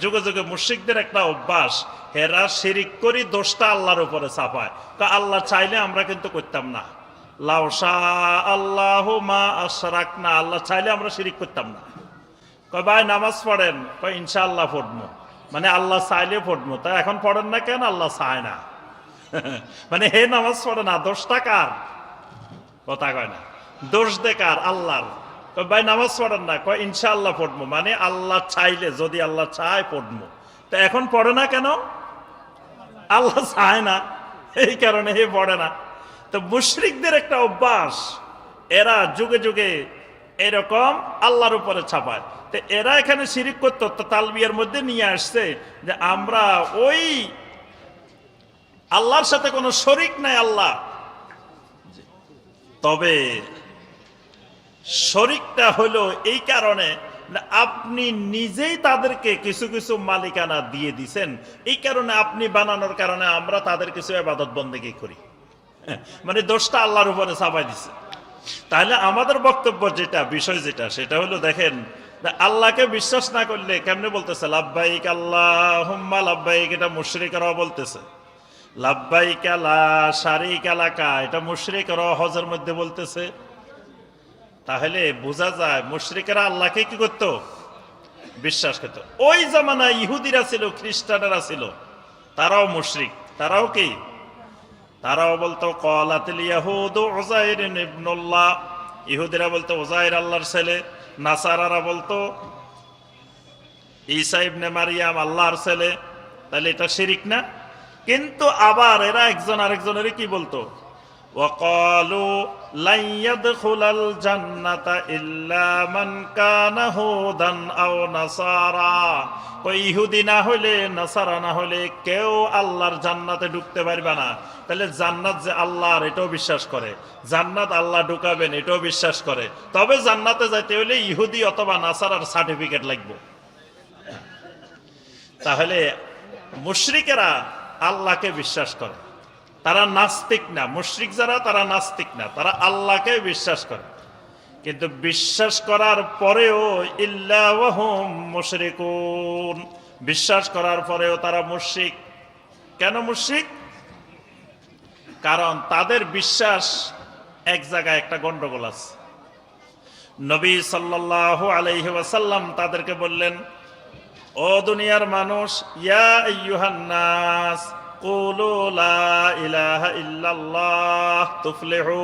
যুগে যুগে মুশিকদের একটা অভ্যাস, হেরা শিরিক করি দোষটা আল্লাহর উপরে চাপায়। তা আল্লাহ চাইলে আমরা কিন্তু করতাম না। লাউসা আল্লাহ মা আশরাক না আল্লাহ চাইলে আমরা শিরিক করতাম না। কয়, ভাই, নামাজ পড়েন। কয়, ইনশাআল্লাহ পড়ব। মানে আল্লাহ চাইলে পড়ব। তা এখন পড়েন না কেন? আল্লাহ চায় না। মানে হে নামাজ পড়ে না, দোষটা কার? কথা কয় না। দোষ দে কার? আল্লাহর। কয় ভাই, নামাজ পড়েন না। কয়, ইনশাআল্লাহ পড়ব। মানে আল্লাহ চাইলে, যদি আল্লাহ চায় পড়ব। তা এখন পড়ে না কেন? আল্লাহ চায় না। এই কারণে হে পড়ে না। তো মুশরিকদের একটা অভ্যাস, এরা যুগে যুগে এরকম আল্লাহর উপরে ছাপায় তো এরা এখানে শিরিক করতো, তো তালবিয়ার মধ্যে নিয়ে আসছে যে আমরা ওই আল্লাহর সাথে কোনো শরিক নাই আল্লাহ। তবে শরিকটা হলো এই কারণে আপনি নিজেই তাদেরকে কিছু কিছু মালিকানা দিয়ে দিছেন। এই কারণে আপনি বানানোর কারণে আমরা তাদের কিছু আবাদত বন্দেগী করি। হ্যাঁ, মানে দোষটা আল্লাহর উপরে চাপাই দিছে। তাহলে আমাদের বক্তব্য যেটা বিষয় যেটা সেটা হলো দেখেন আল্লাহকে বিশ্বাস না করলে কেমনে বলতেছে লাভবাইক আল্লাহ হুম্মা লাভবাইক এটা মুশরিকরাও বলতেছে। লাভবাইক আলা শারিক আলাকা এটা মুশরিকরাও হজের মধ্যে বলতেছে। তাহলে বোঝা যায় মুশরিকেরা আল্লাহকে কি করত? বিশ্বাস করত। ওই জামানায় ইহুদিরা ছিল, খ্রিস্টানেরা ছিল, তারাও মুশরিক। তারাও কি? তারাও বলতো, কলাতিল ইহুদিরা বলতো ওজাইর আল্লাহর ছেলে। নাসারারা বলতো, ঈসা ইবনে মারিয়াম আল্লাহর ছেলে। তাহলে এটা শিরিক না? কিন্তু আবার এরা একজন আরেকজনের কি বলতো? وقالوا لن يدخل الجنة إلا من كان هودا أو نصارى কই ইহুদি না হলে নাসারা না হলে কেউ আল্লাহর জান্নাতে ঢুকতে পারবে না তাহলে জান্নাত যে আল্লাহর এটাও বিশ্বাস করে জান্নাত আল্লাহ ঢুকাবেন এটাও বিশ্বাস করে তবে জান্নাতে যাইতে হলে ইহুদি অথবা নাসারার সার্টিফিকেট লাগবে তাহলে মুশরিকেরা আল্লাহকে বিশ্বাস করে তারা নাস্তিক না, মুশ্রিক যারা, তারা নাস্তিক না, তারা আল্লাহকে বিশ্বাস করে। কিন্তু বিশ্বাস করার পরেও ইল্লাহম বিশ্বাস করার পরেও তারা মুশরিক। কেন মুশরিক? কারণ তাদের বিশ্বাস এক জায়গায় একটা গন্ডগোল আছে। নবী সাল্লাল্লাহু আলাইহি ওয়াসাল্লাম তাদেরকে বললেন, ও দুনিয়ার মানুষ, ইয়া আইয়ুহান নাস কুলু লা ইলাহা ইল্লাল্লাহ তুফলিহু।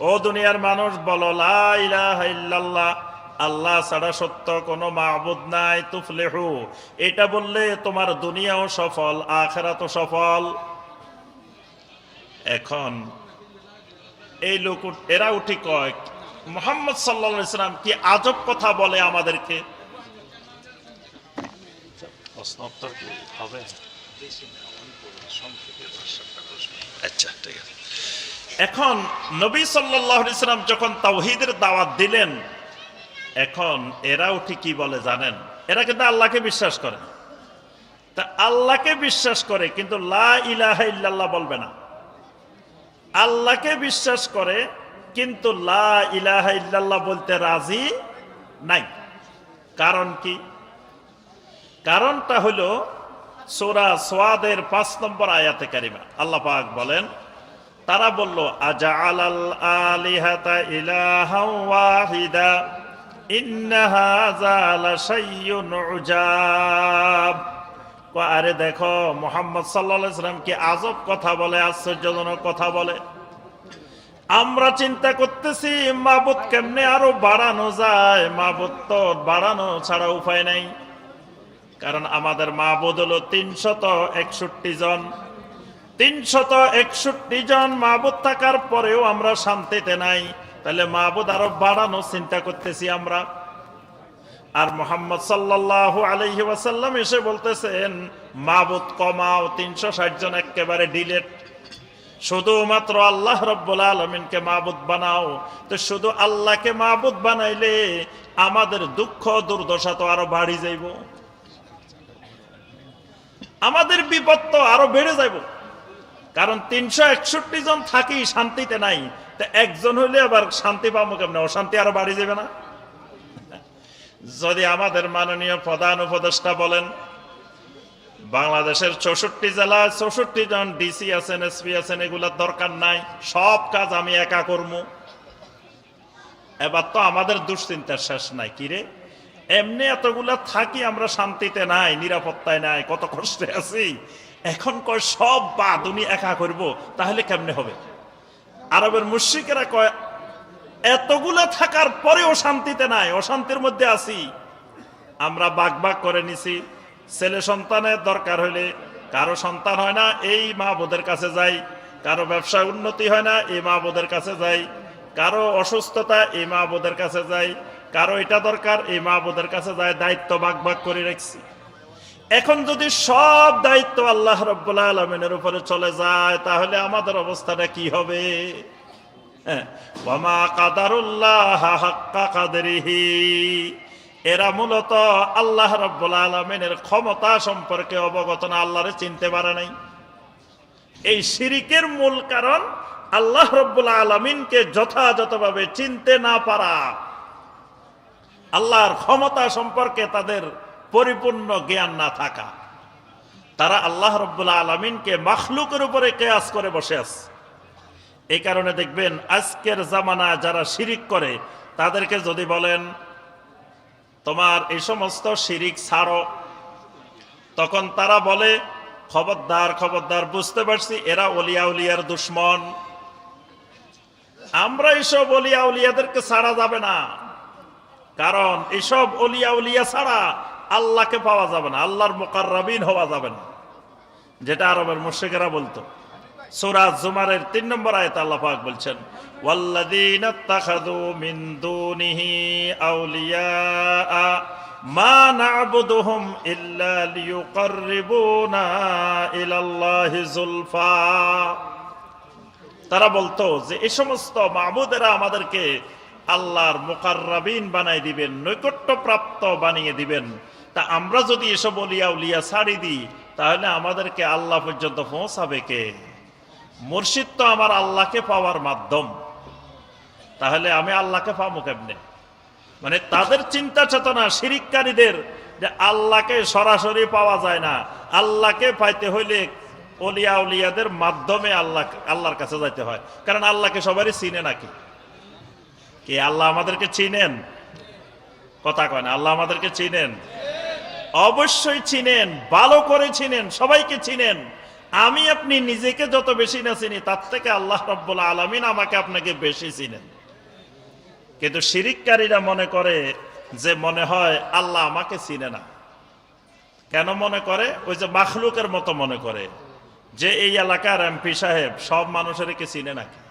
ও দুনিয়ার মানুষ বলো, লা ইলাহা ইল্লাল্লাহ, আল্লাহ ছাড়া সত্য কোনো মাহবুদ নাই, তুফলিহু। এটা বললে তোমার দুনিয়াও সফল, আখেরাতও সফল। এখন এই লোক এরা উঠি কয়, মোহাম্মদ সাল্লাহ ইসলাম কি আজব কথা বলে আমাদেরকে? হবে? আচ্ছা ঠিক আছে। এখন নবী সাল্লাহ ইসলাম যখন তাওহিদের দাওয়াত দিলেন, এখন এরা উঠি কি বলে জানেন? এরা কিন্তু আল্লাহকে বিশ্বাস করে তা আল্লাহকে বিশ্বাস করে, কিন্তু লা ইল্লাল্লাহ বলবে না। আল্লাহকে বিশ্বাস করে, কিন্তু লা ইলাহা ইল্লাল্লাহ বলতে রাজি নাই। কারণ কি? কারণটা হলো সোরা সোয়াদের পাঁচ নম্বর আয়াতে কারিমা। আল্লাহ পাক বলেন, তারা বলল আজা আলিহাতা ইলাহা ওয়াহিদা আরে দেখো, মোহাম্মদ সাল্লাল্লাহু আলাইহি সাল্লাম কি আজব কথা বলে, আশ্চর্যজনক কথা বলে। আমরা চিন্তা করতেছি, মাবুদ কেমনে আরও বাড়ানো যায়? মাবুদ তো বাড়ানো ছাড়া উপায় নাই। কারণ আমাদের মাবুদ হলো তিনশত একষট্টি জন। তিনশত একষট্টি জন মাবুদ থাকার পরেও আমরা শান্তিতে নাই। তাহলে মাবুদ আরও বাড়ানো চিন্তা করতেছি আমরা। আর মোহাম্মদ সাল্লাহ আলহি ওয়াসাল্লাম এসে বলতেছেন মাবুদ কমাও, তিনশো ষাট জন একেবারে ডিলেট শুধুমাত্র আল্লাহ রব্বুল আলমিনকে মাহবুদ বানাও। তো শুধু আল্লাহকে মাহবুদ বানাইলে আমাদের দুঃখ দুর্দশা তো আরও বাড়ি যাইব। আমাদের বিপদ তো আরও বেড়ে যাইব। কারণ তিনশো একষট্টি জন থাকি শান্তিতে নাই, তো একজন হইলে আবার শান্তি পাবো কেমন? অশান্তি আরও বাড়ি যাবে না? যদি আমাদের মাননীয় প্রধান উপদেষ্টা বলেন, বাংলাদেশের চৌষট্টি জেলায় চৌষট্টি জন ডিসি আছেন, এসপি আছেন, এগুলোর দরকার নাই, সব কাজ আমি একা করব এবার তো আমাদের দুশ্চিন্তার শেষ নাই কিরে এমনি এতগুলা থাকি আমরা শান্তিতে নাই, নিরাপত্তায় নাই, কত কষ্টে আছি। এখন কয়, সব বাদ, উনি একা করব, তাহলে কেমনে হবে? আরবের মুশ্রিকেরা কয়, এতগুলা থাকার পরেও শান্তিতে নাই, অশান্তির মধ্যে আছি। আমরা বাগ বাগ করে নিছি, ছেলে সন্তানের দরকার হলে কারও সন্তান হয় না, এই মা বোধের কাছে যাই, কারও ব্যবসায় উন্নতি হয় না, এই মা বোধের কাছে যাই, কারও অসুস্থতা, এই মা বোধের কাছে যাই কারও এটা দরকার এই মা বোধের কাছে যায় দায়িত্ব ভাগ ভাগ করে রাখছি। এখন যদি সব দায়িত্ব আল্লাহ রব্বুল্লাহ আলমিনের উপরে চলে যায় তাহলে আমাদের অবস্থাটা কি হবে? হ্যাঁ, এরা মূলত আল্লাহ রব্বুল আলমিনের ক্ষমতা সম্পর্কে অবগত না আল্লাহরে চিনতে পারে নাই। এই শিরিকের মূল কারণ আল্লাহ রব্বুল আলমিনকে যথাযথভাবে চিনতে না পারা। আল্লাহর ক্ষমতা সম্পর্কে তাদের পরিপূর্ণ জ্ঞান না থাকা। তারা আল্লাহ রব্বুল আলমিনকে মাখলুকের উপরে কেয়াস করে বসে আছে। এই কারণে দেখবেন আজকের জামানা যারা শিরিক করে, তাদেরকে যদি বলেন, তোমার এই সমস্ত শিরিক ছাড়ো। তখন তারা বলে, খবরদার খবরদার, বুঝতে পারছি এরা অলিয়া উলিয়ার দুশ্মন। আমরা এইসব অলিয়া উলিয়াদেরকে ছাড়া যাবে না। কারণ এসব অলিয়া উলিয়া ছাড়া আল্লাহকে পাওয়া যাবে না, আল্লাহর মোকাররাবিন হওয়া যাবে না। যেটা আরবের মুর্শিকেরা বলতো। সুরাজ জুমারের তিন নম্বর আয়ত আল্লাহ পাক বলছেন, ওয়াল্লাযীনা ইত্তাখাযু মিন দুনিহি আউলিয়া, মা না'বুদুহুম ইল্লা লিয়ুকাররিবুনা ইলাল্লাহি যুলফা। তারা বলতো যে এই সমস্ত মাহবুদেরা আমাদেরকে আল্লাহর মোকাররাবিন বানাই দিবেন নৈকট্য প্রাপ্ত বানিয়ে দিবেন। তা আমরা যদি এসব অলিয়া উলিয়া ছাড়ি দিই, তাহলে আমাদেরকে আল্লাহ পর্যন্ত পৌঁছাবে কে? মুর্শিদ তো আমার আল্লাহকে পাওয়ার মাধ্যম। তাহলে আমি আল্লাহকে পাবো কেমনে? মানে তাদের চিন্তা চেতনা শিরিককারীদের যে আল্লাহকে সরাসরি পাওয়া যায় না, আল্লাহকে পাইতে হইলে অলিয়া উলিয়াদের মাধ্যমে আল্লাহ, আল্লাহর কাছে যাইতে হয়। কারণ আল্লাহকে সবারই চিনে নাকি? কি আল্লাহ আমাদেরকে চিনেন? কথা কয় না, আল্লাহ আমাদেরকে চিনেন? অবশ্যই চিনেন, ভালো করে চিনেন, সবাইকে চিনেন। আমি, আপনি নিজেকে যত বেশি না চিনি, তার থেকে আল্লাহ রব্বুল আলমিন আমাকে আপনাকে বেশি চিনেন। কিন্তু শিরিককারীরা মনে করে যে মনে হয় আল্লাহ আমাকে চিনে না। কেন মনে করে? ওই যে মাখলুকের মতো মনে করে। যে এই এলাকার এমপি সাহেব, সব মানুষের কি চিনে নাকি?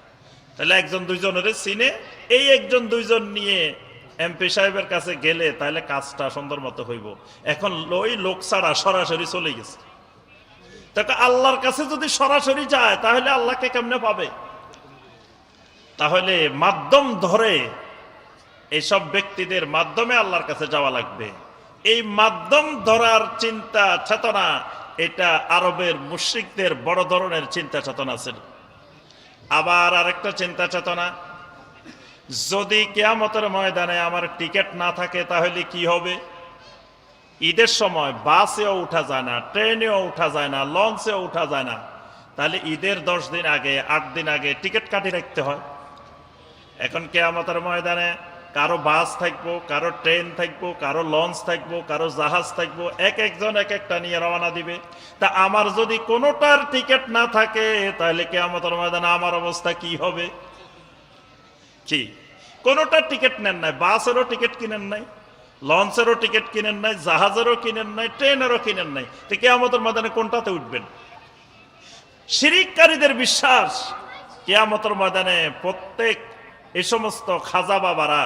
তাহলে একজন দুইজনের চিনে, এই একজন দুইজন নিয়ে এমপি সাহেবের কাছে গেলে তাহলে কাজটা সুন্দর মতো হইব। এখন ওই লোক ছাড়া সরাসরি চলে গেছে। তাকে আল্লাহর কাছে যদি সরাসরি যায়, তাহলে আল্লাহকে কেমনে পাবে? তাহলে মাধ্যম ধরে এইসব ব্যক্তিদের মাধ্যমে আল্লাহর কাছে যাওয়া লাগবে। এই মাধ্যম ধরার চিন্তা চেতনা এটা আরবের মুশ্রিকদের বড় ধরনের চিন্তা চেতনা ছিল আবার আরেকটা চিন্তা চেতনা। যদি কেয়ামতের ময়দানে আমার টিকিট না থাকে, তাহলে কি হবে? ঈদের সময় বাসেও উঠা যায় না, ট্রেনেও উঠা যায় না, লঞ্চেও উঠা যায় না। তাহলে ঈদের দশ দিন আগে, আট দিন আগে টিকিট কাটি রাখতে হয়। এখন কেয়ামতের ময়দানে কারও বাস থাকব, কারও ট্রেন থাকব, কারও লঞ্চ থাকব, কারও জাহাজ থাকব, এক একজন এক একটা নিয়ে রওনা দিবে। তা আমার যদি কোনোটার টিকিট না থাকে, তাহলে কেয়ামতের ময়দানে আমার অবস্থা কি হবে? কি কোনোটার টিকিট নেন নাই, বাসেরও টিকিট কিনেন নাই, লঞ্চেরও টিকিট কিনেন নাই, জাহাজেরও কিনেন নাই, ট্রেনেরও কিনেন নাই। তো কেয়ামতের ময়দানে কোনটাতে উঠবেন? শিরিককারীদের বিশ্বাস, কেয়ামতর ময়দানে প্রত্যেক এই সমস্ত খাজা বাবারা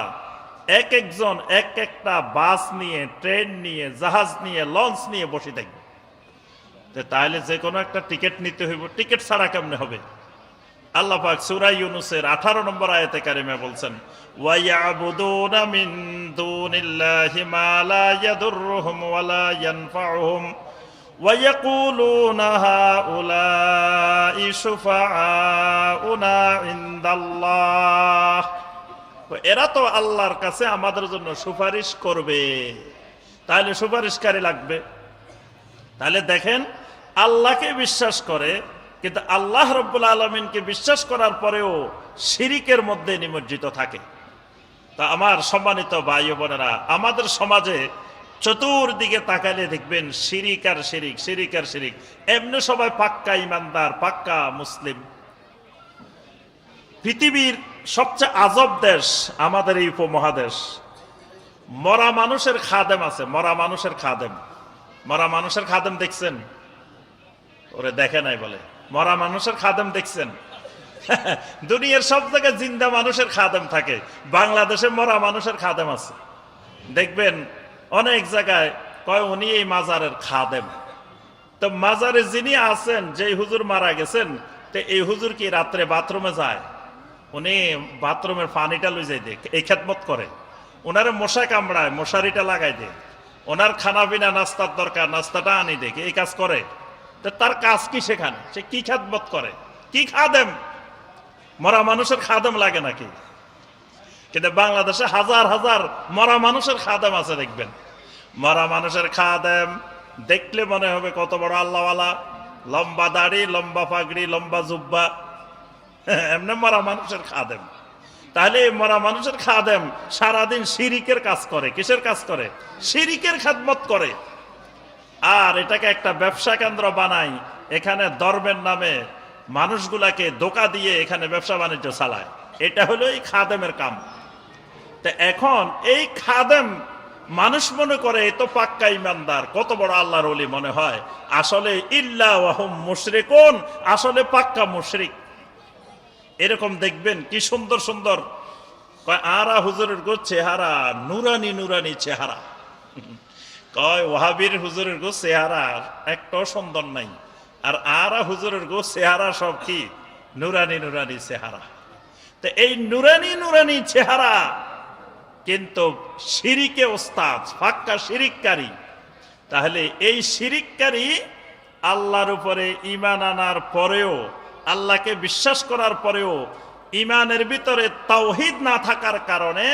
এক একজন এক একটা বাস নিয়ে, ট্রেন নিয়ে, জাহাজ নিয়ে, লঞ্চ নিয়ে বসে থাকবে। তো তাহলে যে কোনো একটা টিকিট নিতে হইব। টিকিট ছাড়া কেমনে হবে? আল্লাহ পাক সূরা ইউনুসের 18 নম্বর আয়াতে কারিমে বলছেন ওয়া ইয়াবুদুনা মিন দুনিল্লাহি মা লা ইয়াদুররুহুম ওয়া ইয়ানফাউহুম। ইয়াকুলুনা হাউলাই শুফাআউনা ইনদাল্লাহ তো এরা তো আল্লাহর কাছে আমাদের জন্য সুপারিশ করবে। তাহলে সুপারিশকারী লাগবে। তাহলে দেখেন, আল্লাহকে বিশ্বাস করে, কিন্তু আল্লাহ রব্বুল আলমিনকে বিশ্বাস করার পরেও শিরিকের মধ্যে নিমজ্জিত থাকে। তা আমার সম্মানিত ভাই বোনেরা, আমাদের সমাজে চতুর্দিকে তাকালে দেখবেন শিরিক আর শিরিক শিরিক আর শিরিক। এমনি সবাই পাক্কা ইমানদার, পাক্কা মুসলিম। পৃথিবীর সবচেয়ে আজব দেশ আমাদের এই উপমহাদেশ। মরা মানুষের খাদেম আছে, মরা মানুষের খাদেম। মরা মানুষের খাদেম দেখছেন? ওরে দেখে নাই বলে। মরা মানুষের খাদেম দেখছেন? দুনিয়ার সব জায়গায় জিন্দা মানুষের খাদেম থাকে। বাংলাদেশে মরা মানুষের খাদেম আছে। দেখবেন অনেক জায়গায় কয়, উনি এই মাজারের খাদেম। তো মাজারে যিনি আছেন যে হুজুর মারা গেছেন, তো এই হুজুর কি রাত্রে বাথরুমে যায়? উনি বাথরুমের পানিটা লই যাই দেখ এই খেদমত করে। ওনারে মশা কামড়ায়, মশারিটা লাগাই দে ওনার খানা পিনা নাস্তার দরকার, নাস্তাটা আনি দেখে এই কাজ করে। তো তার কাজ কি সেখানে? সে কি খেদমত করে? কি খাদেম? মরা মানুষের খাদেম লাগে নাকি? কিন্তু বাংলাদেশে হাজার হাজার মরা মানুষের খাদেম আছে, দেখবেন। মরা মানুষের খাওয়া খাদেম দেখলে মনে হবে কত বড় আল্লাহওয়ালা। লম্বা দাড়ি, লম্বা পাগড়ি লম্বা জুব্বা। এমনি মরা মানুষের খাদেম তাহলে মরা মানুষের খাওয়া খাদেম সারাদিন শিরিকের কাজ করে। কিসের কাজ করে? শিরিকের খাদমত করে। আর এটাকে একটা ব্যবসা কেন্দ্র বানাই। এখানে ধর্মের নামে মানুষগুলাকে দোকা দিয়ে এখানে ব্যবসা বাণিজ্য চালায়। এটা হলো এই খাদেমের কাম। তা এখন এই খাদেম মানুষ মনে করে, এ তো পাক্কা ইমানদার। কত বড় আল্লাহর ওলি মনে হয়। আসলে ইল্লা ওয়াহুম মুশরিকুন, আসলে পাক্কা মুশরিক। এরকম দেখবেন, কি সুন্দর সুন্দর। আরা হুজুরের গো চেহারা, নুরানি নুরানি চেহারা। কয় ওহাবির হুজুরের গো চেহারা, একটাও সুন্দর নাই। আর, আরা হুজুরের গো চেহারা সব কি? নুরানি নুরানি চেহারা। তো এই নুরানি নুরানি চেহারা কিন্তু শিরিকে ওস্তাদ, ফাক্কা শিরিককারী। তাহলে এই শিরিককারী আল্লাহর উপরে ইমান আনার পরেও, আল্লাহকে বিশ্বাস করার পরেও ইমানের ভিতরে তাওহিদ না থাকার কারণে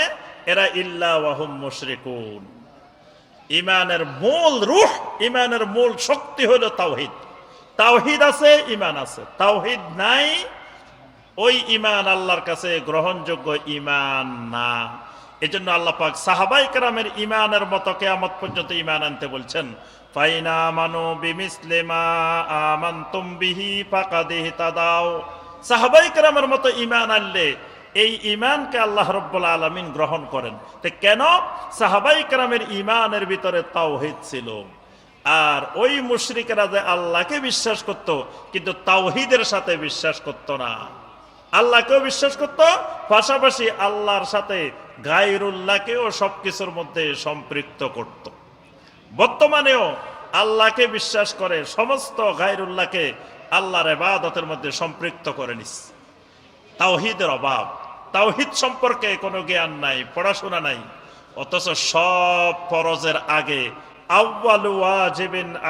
এরা ইল্লা ওয়াহুম মুশরিকুন। ইমানের মূল রুহ ইমানের মূল শক্তি হলো তাওহিদ। তাওহিদ আছে ইমান আছে। তাওহিদ নাই, ওই ইমান আল্লাহর কাছে গ্রহণযোগ্য ইমান না। এজন্য আল্লাহ পাক সাহাবাই কেরামের ইমানের মতো কেয়ামত পর্যন্ত ইমান আনতে বলছেন, ফাইনা মানো বিমিসলেমা আমান্তুম বিহি ফাকাদিহি তাদাও সাহাবাই কেরামের মতো ইমান আনলে এই ইমানকে আল্লাহ রব্বুল আলমিন গ্রহণ করেন। তো কেন? সাহাবাই কেরামের ইমানের ভিতরে তাওহিদ ছিল। আর ওই মুশরিকেরা যে আল্লাহকে বিশ্বাস করত, কিন্তু তাওহিদের সাথে বিশ্বাস করত না। আল্লাহকেও বিশ্বাস করত? পাশাপাশি আল্লাহর সাথে গায়রুল্লাহকেও সবকিছুর মধ্যে সম্পৃক্ত করত। বর্তমানেও আল্লাহকে বিশ্বাস করে সমস্ত গায়রুল্লাহকে আল্লাহর এবাদতের মধ্যে সম্পৃক্ত করে নিস তাওহিদের অভাব। তাওহিদ সম্পর্কে কোনো জ্ঞান নাই, পড়াশোনা নাই, অথচ সব ফরজের আগে আউ্বালু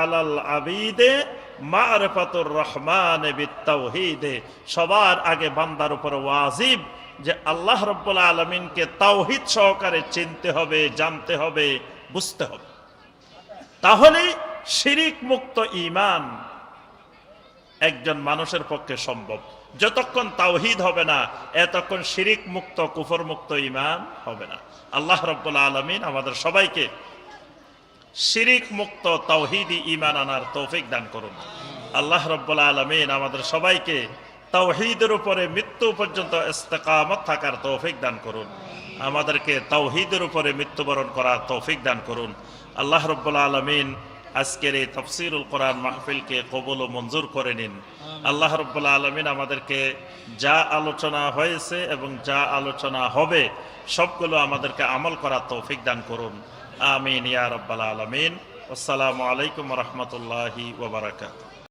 আলাল আবিদে মারফাতুর রহমান সবার আগে বান্দার উপর ওয়াজিব যে আল্লাহ রব্বুল আলমিনকে তাওহিদ সহকারে চিনতে হবে, জানতে হবে, বুঝতে হবে। তাহলে শিরিক মুক্ত ইমান একজন মানুষের পক্ষে সম্ভব। যতক্ষণ তাওহিদ হবে না, এতক্ষণ শিরিক মুক্ত, কুফর মুক্ত ইমান হবে না। আল্লাহ রব্বুল আলমিন আমাদের সবাইকে শিরিক মুক্ত তাওহিদি ইমান আনার তৌফিক দান করুন। আল্লাহ রব্বুল আলমিন আমাদের সবাইকে তাওহিদের উপরে মৃত্যু পর্যন্ত ইস্তেকামত থাকার তৌফিক দান করুন। আমাদেরকে তাওহিদের উপরে মৃত্যুবরণ করার তৌফিক দান করুন। আল্লাহ রব্বুল আলমিন আজকের এই তফসিরুল কোরআন মাহফিলকে কবল ও মঞ্জুর করে নিন। আল্লাহ রব্বুল্লা আলমিন আমাদেরকে যা আলোচনা হয়েছে এবং যা আলোচনা হবে, সবগুলো আমাদেরকে আমল করার তৌফিক দান করুন। আমিন ইয়া রব্বাল আলমিন। আসসালামু আলাইকুম রহমতুল্লাহি ওবরাকাত